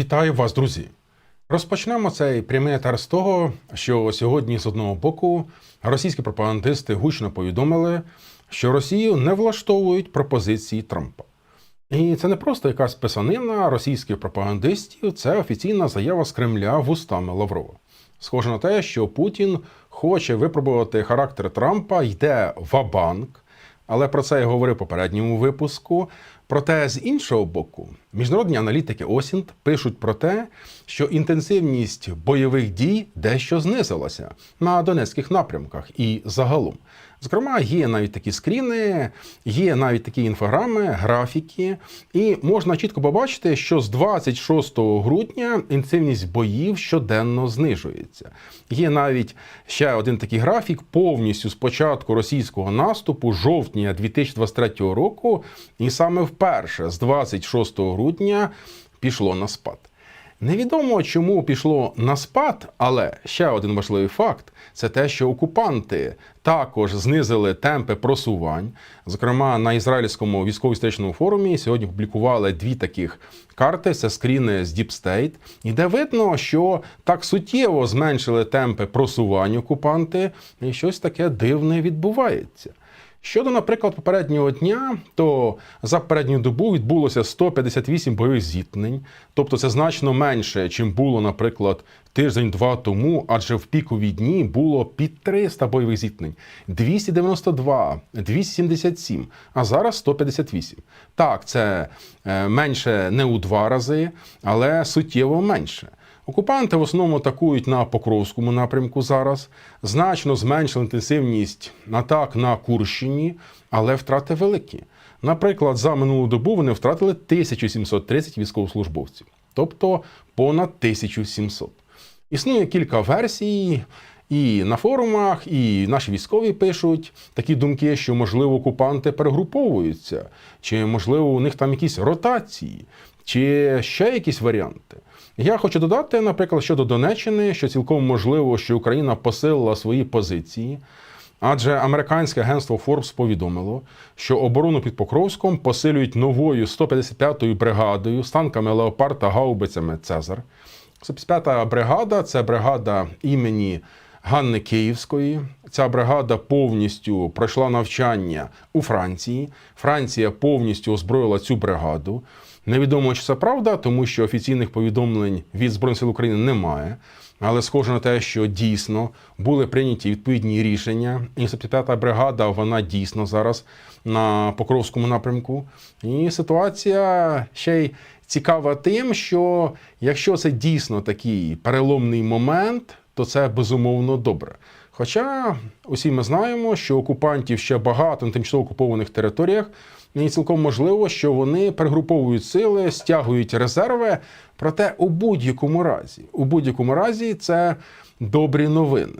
Вітаю вас, друзі! Розпочнемо цей прямий етер з того, що сьогодні з одного боку російські пропагандисти гучно повідомили, що Росію не влаштовують пропозиції Трампа. І це не просто якась писанина російських пропагандистів, це офіційна заява з Кремля вустами Лаврова. Схоже на те, що Путін хоче випробувати характер Трампа, йде в-банк, але про це я говорив в попередньому випуску. Проте з іншого боку, міжнародні аналітики Осінт пишуть про те, що інтенсивність бойових дій дещо знизилася на донецьких напрямках і загалом. Зокрема, є навіть такі скріни, є навіть такі інфограми, графіки, і можна чітко побачити, що з 26 грудня інтенсивність боїв щоденно знижується. Є навіть ще один такий графік повністю з початку російського наступу жовтня 2023 року, і саме вперше з 26 грудня пішло на спад. Невідомо, чому пішло на спад, але ще один важливий факт це те, що окупанти також знизили темпи просувань. Зокрема, на ізраїльському військово-історичному форумі сьогодні публікували дві таких карти: це скріни з Deep State, і де видно, що так суттєво зменшили темпи просувань окупанти, і щось таке дивне відбувається. Щодо, наприклад, попереднього дня, то за передню добу відбулося 158 бойових зіткнень, тобто це значно менше, чим було, наприклад, тиждень-два тому, адже в пікові дні було під 300 бойових зіткнень, 292, 277, а зараз 158. Так, це е, менше не у два рази, але суттєво менше. Окупанти в основному атакують на Покровському напрямку зараз. Значно зменшили інтенсивність атак на Курщині, але втрати великі. Наприклад, за минулу добу вони втратили 1730 військовослужбовців, тобто понад 1700. Існує кілька версій. І на форумах, і наші військові пишуть такі думки, що можливо окупанти перегруповуються, чи можливо у них там якісь ротації, чи ще якісь варіанти. Я хочу додати, наприклад, щодо Донеччини, що цілком можливо, що Україна посилила свої позиції. Адже американське агентство Forbes повідомило, що оборону під Покровськом посилюють новою 155-ю бригадою з танками Леопард та гаубицями Цезар. 155-та бригада це бригада імені Ганни Київської. Ця бригада повністю пройшла навчання у Франції. Франція повністю озброїла цю бригаду. Невідомо, чи це правда, тому що офіційних повідомлень від Збройних сил України немає. Але схоже на те, що дійсно були прийняті відповідні рішення. І 155-та бригада вона дійсно зараз на Покровському напрямку. І ситуація ще й цікава тим, що якщо це дійсно такий переломний момент, то це безумовно добре. Хоча усі ми знаємо, що окупантів ще багато на тимчасово окупованих територіях, і цілком можливо, що вони перегруповують сили, стягують резерви. Проте у будь-якому разі, у будь-якому разі, це добрі новини.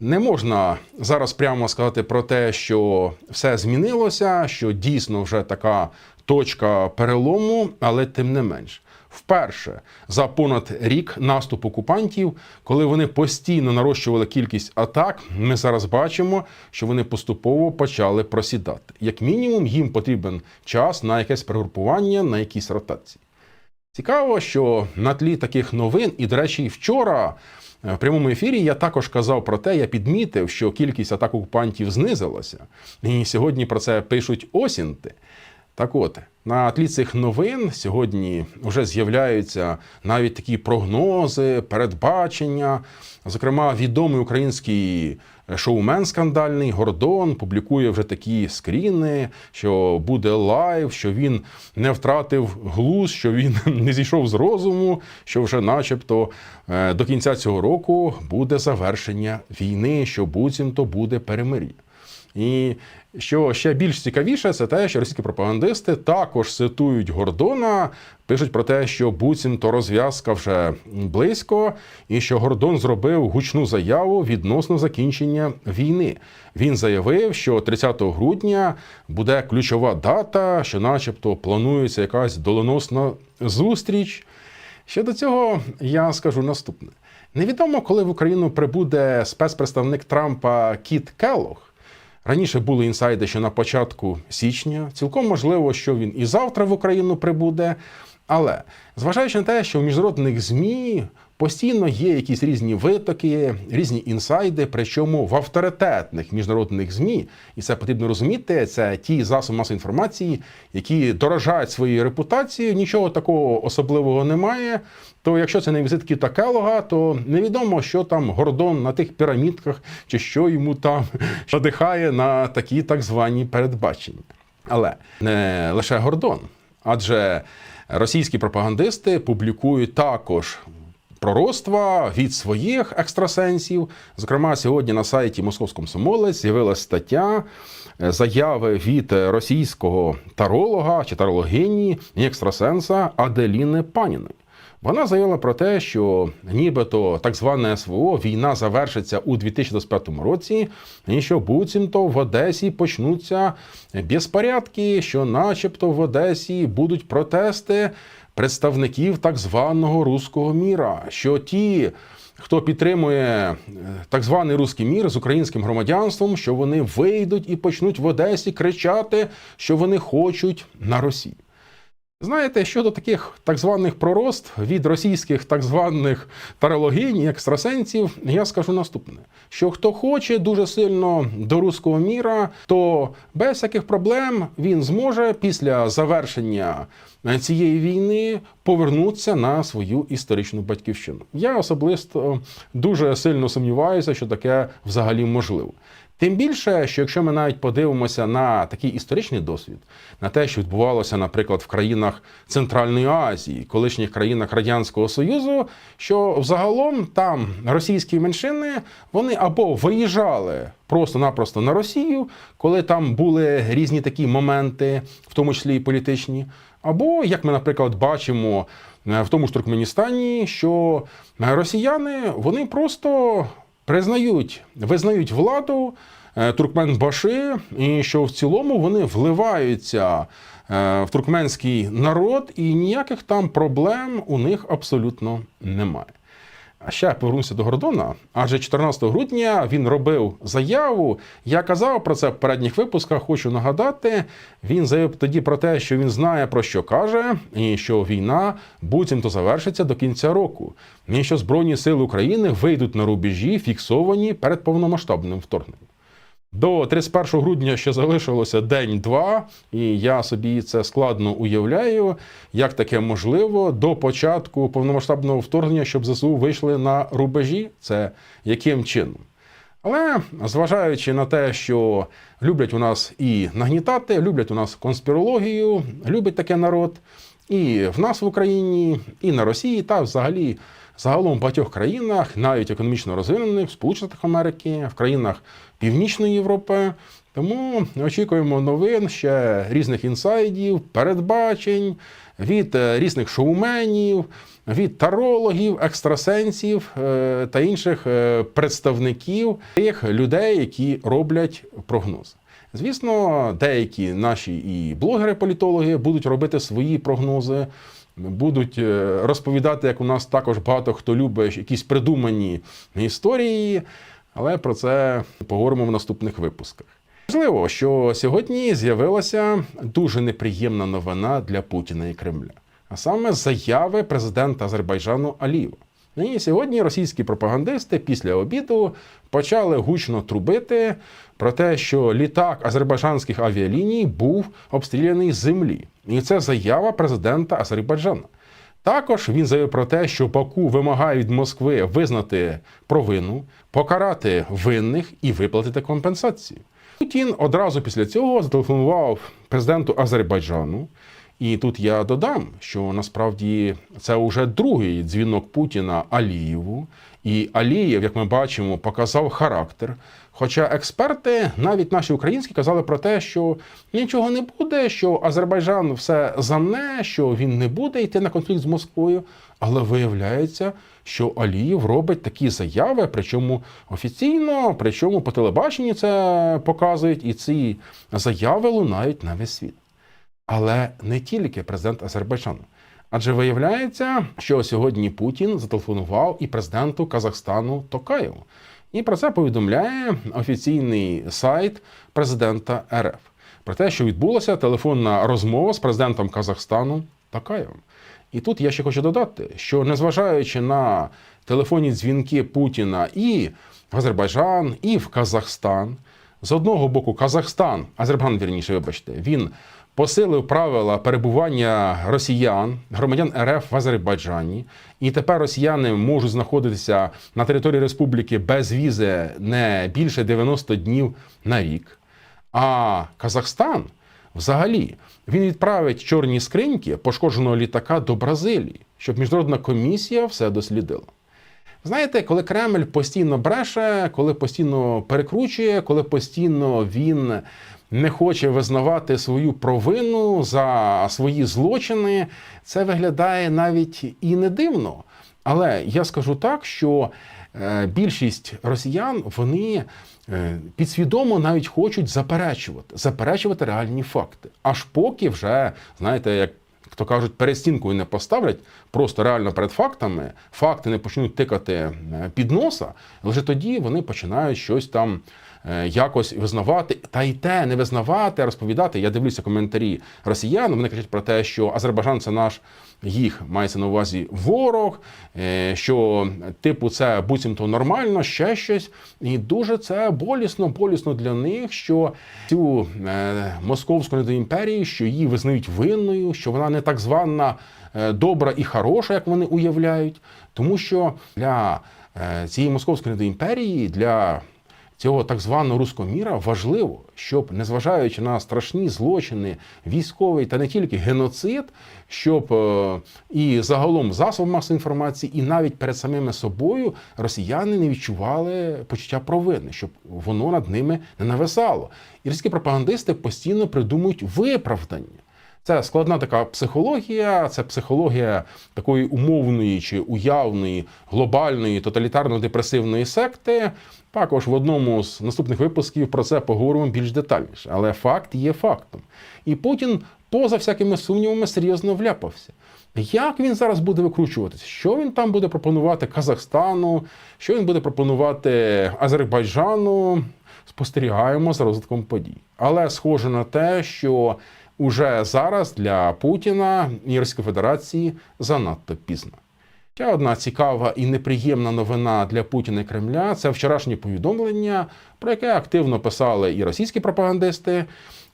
Не можна зараз прямо сказати про те, що все змінилося, що дійсно вже така точка перелому, але тим не менш. Вперше за понад рік наступ окупантів, коли вони постійно нарощували кількість атак, ми зараз бачимо, що вони поступово почали просідати. Як мінімум, їм потрібен час на якесь перегрупування, на якісь ротації. Цікаво, що на тлі таких новин, і, до речі, вчора е, в прямому ефірі я також казав про те, я підмітив, що кількість атак окупантів знизилася. І сьогодні про це пишуть осінти. Так от, на тлі цих новин сьогодні вже з'являються навіть такі прогнози, передбачення. Зокрема, відомий український шоумен скандальний Гордон публікує вже такі скріни, що буде лайв, що він не втратив глузд, що він не зійшов з розуму, що вже, начебто, е, до кінця цього року буде завершення війни, що буцімто буде перемир'я. І що ще більш цікавіше, це те, що російські пропагандисти також цитують Гордона, пишуть про те, що буцімто розв'язка вже близько, і що Гордон зробив гучну заяву відносно закінчення війни. Він заявив, що 30 грудня буде ключова дата, що, начебто, планується якась доленосна зустріч. Щодо цього я скажу наступне: невідомо, коли в Україну прибуде спецпредставник Трампа Кіт Келлог. Раніше були інсайди, що на початку січня. Цілком можливо, що він і завтра в Україну прибуде. Але зважаючи на те, що в міжнародних ЗМІ постійно є якісь різні витоки, різні інсайди, причому в авторитетних міжнародних ЗМІ, і це потрібно розуміти, це ті засоби масової інформації, які дорожають своєю репутацією, нічого такого особливого немає. То якщо це не візит Кіта Келога, то невідомо, що там Гордон на тих пірамідках, чи що йому там надихає на такі так звані передбачення. Але не лише Гордон, адже російські пропагандисти публікують також пророцтва від своїх екстрасенсів. Зокрема, сьогодні на сайті Московського комсомолець з'явилася стаття е, заяви від російського таролога чи тарологині екстрасенса Аделіни Паніної. Вона заявила про те, що нібито так зване СВО війна завершиться у 2025 році, і що буцімто в Одесі почнуться безпорядки, що, начебто, в Одесі будуть протести представників так званого руського міра, що ті. Хто підтримує е, так званий руський мір з українським громадянством, що вони вийдуть і почнуть в Одесі кричати, що вони хочуть на Росію. Знаєте, щодо таких так званих пророст від російських так званих тарологинь і екстрасенсів, я скажу наступне: що хто хоче дуже сильно до руського міра, то без всяких проблем він зможе після завершення цієї війни повернутися на свою історичну батьківщину. Я особисто дуже сильно сумніваюся, що таке взагалі можливо. Тим більше, що якщо ми навіть подивимося на такий історичний досвід, на те, що відбувалося, наприклад, в країнах Центральної Азії, колишніх країнах Радянського Союзу, що взагалом там російські меншини вони або виїжджали просто-напросто на Росію, коли там були різні такі моменти, в тому числі і політичні, або як ми, наприклад, бачимо е, в тому ж Туркменістані, що росіяни вони просто признають, визнають владу е, туркменбаши, і що в цілому вони вливаються е, в туркменський народ, і ніяких там проблем у них абсолютно немає. А ще повернуся до Гордона. Адже 14 грудня він робив заяву. Я казав про це в передніх випусках. Хочу нагадати. Він заявив тоді про те, що він знає про що каже, і що війна буцімто завершиться до кінця року. І що Збройні сили України вийдуть на рубежі, фіксовані перед повномасштабним вторгненням. До 31 грудня ще залишилося день-два, і я собі це складно уявляю, як таке можливо до початку повномасштабного вторгнення, щоб ЗСУ вийшли на рубежі. Це яким чином? Але зважаючи на те, що люблять у нас і нагнітати, люблять у нас конспірологію, любить таке народ, і в нас в Україні, і на Росії, та взагалі загалом в багатьох країнах, навіть економічно розвинених, в Сполучених Америки, в країнах Північної Європи. Тому очікуємо новин ще різних інсайдів, передбачень від е, різних шоуменів, від тарологів, екстрасенсів е, та інших е, представників тих людей, які роблять прогнози. Звісно, деякі наші і блогери-політологи будуть робити свої прогнози будуть е, розповідати, як у нас також багато хто любить якісь придумані історії, але про це поговоримо в наступних випусках. Можливо, що сьогодні з'явилася дуже неприємна новина для Путіна і Кремля, а саме заяви президента Азербайджану Алієва. І сьогодні російські пропагандисти після обіду почали гучно трубити про те, що літак азербайджанських авіаліній був обстріляний з землі. І це заява президента Азербайджану. Також він заявив про те, що Баку вимагає від Москви визнати провину, покарати винних і виплатити компенсацію. Путін одразу після цього зателефонував президенту Азербайджану. І тут я додам, що насправді це вже другий дзвінок Путіна Алієву. І Алієв, як ми бачимо, показав характер. Хоча експерти, навіть наші українські, казали про те, що нічого не буде, що Азербайджан все замне, що він не буде йти на конфлікт з Москвою. Але виявляється, що Алієв робить такі заяви, причому офіційно, причому по телебаченні це показують, і ці заяви лунають на весь світ. Але не тільки президент Азербайджану. Адже виявляється, що сьогодні Путін зателефонував і президенту Казахстану Токаєву. І про це повідомляє офіційний сайт президента РФ про те, що відбулася телефонна розмова з президентом Казахстану Токаєвим. І тут я ще хочу додати, що незважаючи на телефонні дзвінки Путіна і в Азербайджан, і в Казахстан, з одного боку, Казахстан, Азербайджан, вірніше, вибачте, він посилив правила перебування росіян, громадян РФ в Азербайджані, і тепер росіяни можуть знаходитися на території республіки без візи не більше 90 днів на рік. А Казахстан взагалі він відправить чорні скриньки пошкодженого літака до Бразилії, щоб міжнародна комісія все дослідила. Знаєте, коли Кремль постійно бреше, коли постійно перекручує, коли постійно він не хоче визнавати свою провину за свої злочини, це виглядає навіть і не дивно. Але я скажу так, що е, більшість росіян вони е, підсвідомо навіть хочуть заперечувати, заперечувати реальні факти. Аж поки вже, знаєте, як то кажуть, перестінкою не поставлять, просто реально перед фактами, факти не почнуть тикати е, під носа, лише тоді вони починають щось там е, якось визнавати, та й те не визнавати, а розповідати. Я дивлюся коментарі росіян. Вони кажуть про те, що Азербайджан це наш їх мається на увазі ворог, е, що типу це буцімто нормально, ще щось. І дуже це болісно, болісно для них, що цю е, московську недоімперію, що її визнають винною, що вона не так звана е, добра і хороша, як вони уявляють, тому що для цієї московської недоімперії, для цього так званого руського міра важливо, щоб, незважаючи на страшні злочини, військовий та не тільки геноцид, щоб е, і загалом засоб масової інформації, і навіть перед самими собою росіяни не відчували почуття провини, щоб воно над ними не нависало. І російські пропагандисти постійно придумують виправдання. Це складна така психологія, це психологія такої умовної чи уявної глобальної тоталітарно-депресивної секти. Також в одному з наступних випусків про це поговоримо більш детальніше. Але факт є фактом. І Путін, поза всякими сумнівами, серйозно вляпався. Як він зараз буде викручуватися? Що він там буде пропонувати Казахстану? Що він буде пропонувати Азербайджану? Спостерігаємо за розвитком подій. Але схоже на те, що уже зараз для Путіна і Федерації занадто пізно. Ще одна цікава і неприємна новина для Путіна і Кремля це вчорашнє повідомлення, про яке активно писали і російські пропагандисти,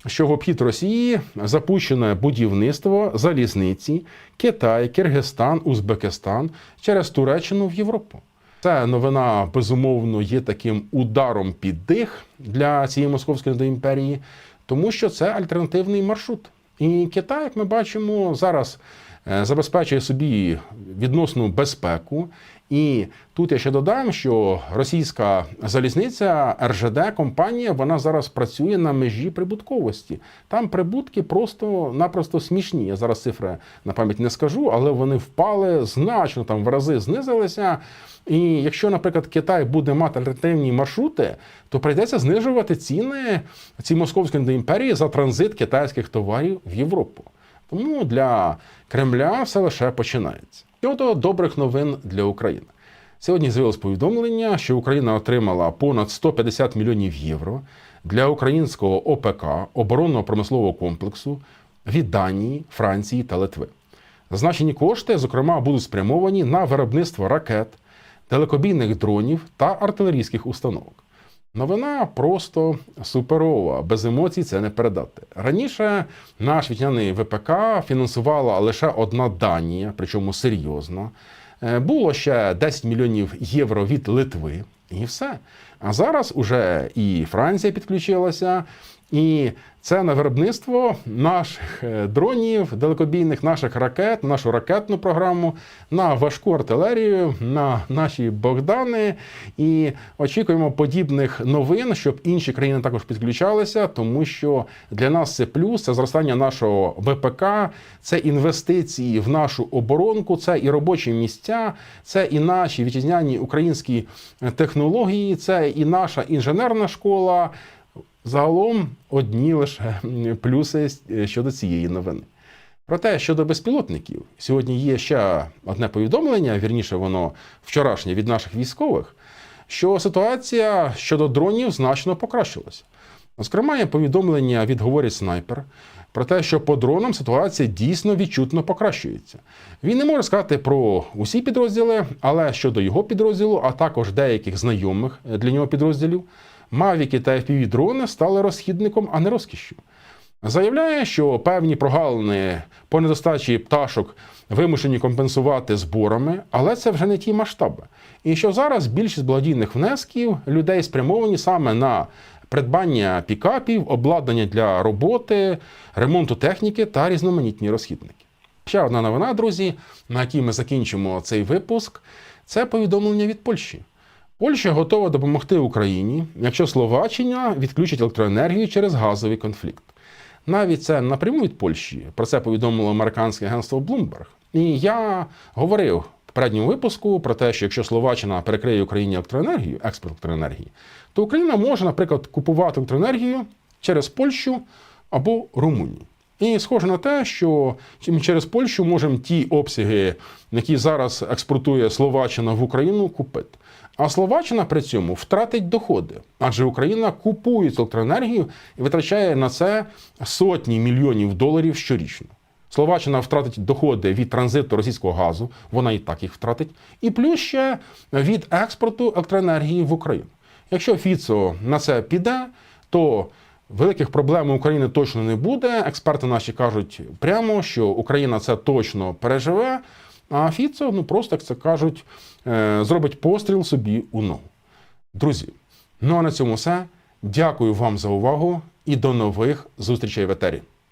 що в обхід Росії запущено будівництво залізниці Китай, Киргизстан, Узбекистан через Туреччину в Європу. Ця новина безумовно є таким ударом під дих для цієї московської імперії, тому що це альтернативний маршрут. І Китай, як ми бачимо, зараз забезпечує собі відносну безпеку. І тут я ще додам, що російська залізниця РЖД компанія вона зараз працює на межі прибутковості. Там прибутки просто-напросто смішні. Я зараз цифри на пам'ять не скажу, але вони впали значно там в рази знизилися. І якщо, наприклад, Китай буде мати альтернативні маршрути, то прийдеться знижувати ціни цій московської імперії за транзит китайських товарів в Європу. Тому для Кремля все лише починається. Щодо добрих новин для України. Сьогодні з'явилось повідомлення, що Україна отримала понад 150 мільйонів євро для українського ОПК оборонного промислового комплексу від Данії, Франції та Литви. Зазначені кошти, зокрема, будуть спрямовані на виробництво ракет, далекобійних дронів та артилерійських установок. Новина просто суперова, без емоцій це не передати. Раніше наш вітняний ВПК фінансувала лише одна Данія, причому серйозно. Е, Було ще 10 мільйонів євро від Литви, і все. А зараз уже і Франція підключилася, і це на виробництво наших е, дронів, далекобійних наших ракет, нашу ракетну програму, на важку артилерію, на наші Богдани. І очікуємо подібних новин, щоб інші країни також підключалися, тому що для нас це плюс, це зростання нашого ВПК, це інвестиції в нашу оборонку, це і робочі місця, це і наші вітчизняні українські технології, це і наша інженерна школа. Загалом одні лише плюси щодо цієї новини. Проте щодо безпілотників, сьогодні є ще одне повідомлення, вірніше, воно вчорашнє від наших військових, що ситуація щодо дронів значно покращилася. Зокрема, є повідомлення від говорить снайпер про те, що по дронам ситуація дійсно відчутно покращується. Він не може сказати про усі підрозділи, але щодо його підрозділу, а також деяких знайомих для нього підрозділів, мавіки та fpv дрони стали розхідником, а не розкішшю. Заявляє, що певні прогалини по недостачі пташок вимушені компенсувати зборами, але це вже не ті масштаби. І що зараз більшість благодійних внесків людей спрямовані саме на придбання пікапів, обладнання для роботи, ремонту техніки та різноманітні розхідники. Ще одна новина, друзі, на якій ми закінчимо цей випуск, це повідомлення від Польщі. Польща готова допомогти Україні, якщо Словаччина відключить електроенергію через газовий конфлікт. Навіть це напряму від Польщі. Про це повідомило американське агентство Bloomberg. І я говорив в попередньому випуску про те, що якщо Словаччина перекриє Україні електроенергію, експорт електроенергії, то Україна може, наприклад, купувати електроенергію через Польщу або Румунію. І схоже на те, що ми через Польщу можемо ті обсяги, які зараз експортує Словаччина в Україну, купити. А Словаччина при цьому втратить доходи, адже Україна купує електроенергію і витрачає на це сотні мільйонів доларів щорічно. Словаччина втратить доходи від транзиту російського газу, вона і так їх втратить, і плюс ще від експорту електроенергії в Україну. Якщо Фіцо на це піде, то великих проблем у України точно не буде. Експерти наші кажуть прямо, що Україна це точно переживе. А Фіцо, ну просто як це кажуть, е, зробить постріл собі у ногу. Друзі, ну а на цьому все. Дякую вам за увагу і до нових зустрічей в етері.